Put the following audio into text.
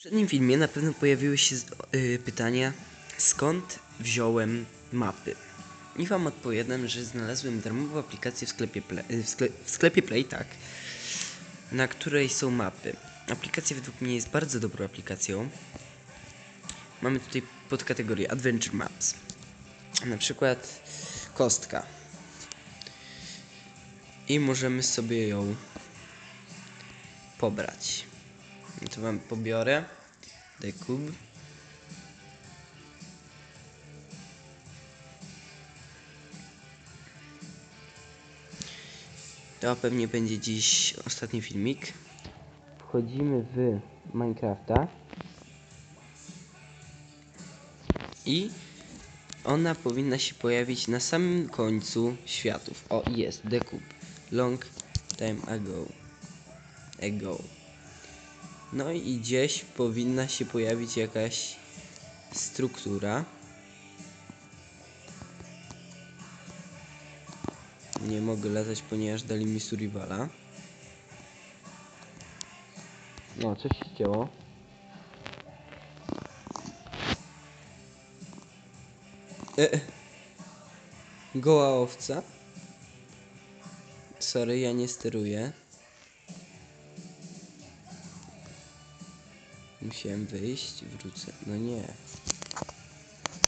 poprzednim filmie na pewno pojawiły się z- y, pytania, skąd wziąłem mapy. I wam odpowiadam, że znalazłem darmową aplikację w sklepie, Play, y, w, w sklepie Play, tak, na której są mapy. Aplikacja według mnie jest bardzo dobrą aplikacją. Mamy tutaj podkategorię Adventure Maps. Na przykład kostka. I możemy sobie ją pobrać. To wam pobiorę. Dekub. To pewnie będzie dziś ostatni filmik. Wchodzimy w Minecrafta. I ona powinna się pojawić na samym końcu światów. O, jest, Dekub. Long time ago. Ago. No i gdzieś powinna się pojawić jakaś struktura. Nie mogę latać, ponieważ dali mi survivala. No, coś się działo. E, goła owca. Sorry, ja nie steruję. Musiałem wyjść, wrócę. No nie.